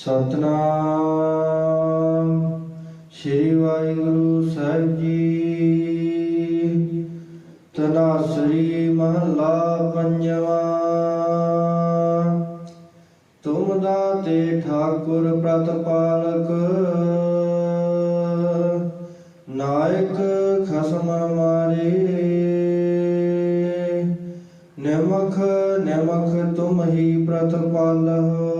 ਸਤਨਾਮ। ਸ੍ਰੀ ਵਾਹਿਗੁਰੂ ਸਾਹਿਬ ਜੀ। ਤਨਾਸਰੀ ਮਹਲਾ ਪੰਜਵਾ। ਤੁਮ ਦਾਤੇ ਠਾਕੁਰ ਪ੍ਰਤਪਾਲਕ। ਨਾਇਕ ਖਸਮ ਮਾਰੇ ਨਮਖ ਨਿਮਖ ਤੁਮ ਹੀ ਪ੍ਰਤਪਾਲਹੁ।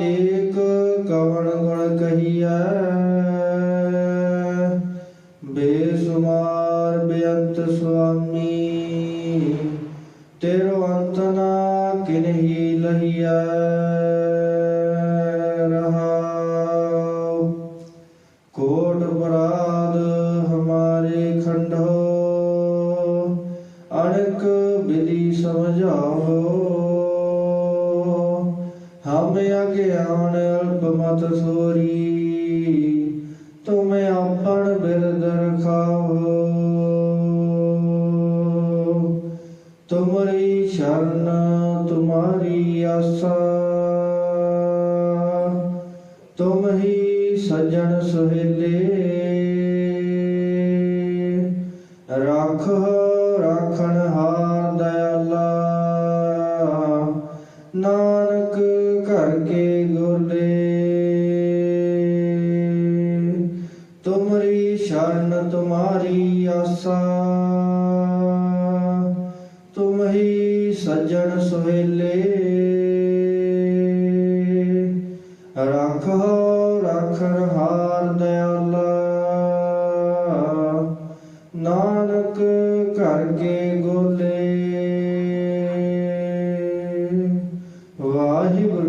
ਏਕ ਕਵਣ ਗੁਣ ਕਹੀਐ। ਬੇਸੁਮਾਰ ਬੇਅੰਤ ਸੁਆਮੀ, ਤੇਰੋ ਅੰਤ ਨਾ ਕਿਨਹੀ ਲਹੀਐ। ਰਹਾਉ, ਕੋਟ ਬਰਾਦ ਹਮਾਰੇ ਖੰਡੋ, ਅਣਕ ਵਿਧੀ ਸਮਝਾਓ ਅਗਿਆਨ ਅਲਪ ਮਤ ਸੋਰੀ। ਤੁਮ ਆਪਣ ਬਿਰਦ ਰਖਾਵੋ ਤੁਮਰੀ ਸ਼ਰਨ, ਤੁਮਾਰੀ ਆਸਾ। ਤੁਮ ਹੀ ਸਜਣ ਸੁਹੇਲੇ। ਰੱਖ, ਰਾਖਣ ਹਾਰ ਦਇਆਲਾ। ਨਾਨਕ ਘਰ ਕੇ ਗੋਲੇ ਤੁਮਰੀ ਸ਼ਰਨ ਤੁਮਾਰੀ ਆਸਾ। ਤੁਮ ਹੀ ਸਜਣ ਸੁਹੇਲੇ। ਰੱਖੋ ਰੱਖ ਹਾਰ ਦਇਆਲਾ ਨਾਨਕ ਘਰ ਕੇ ਗੋਲੇ।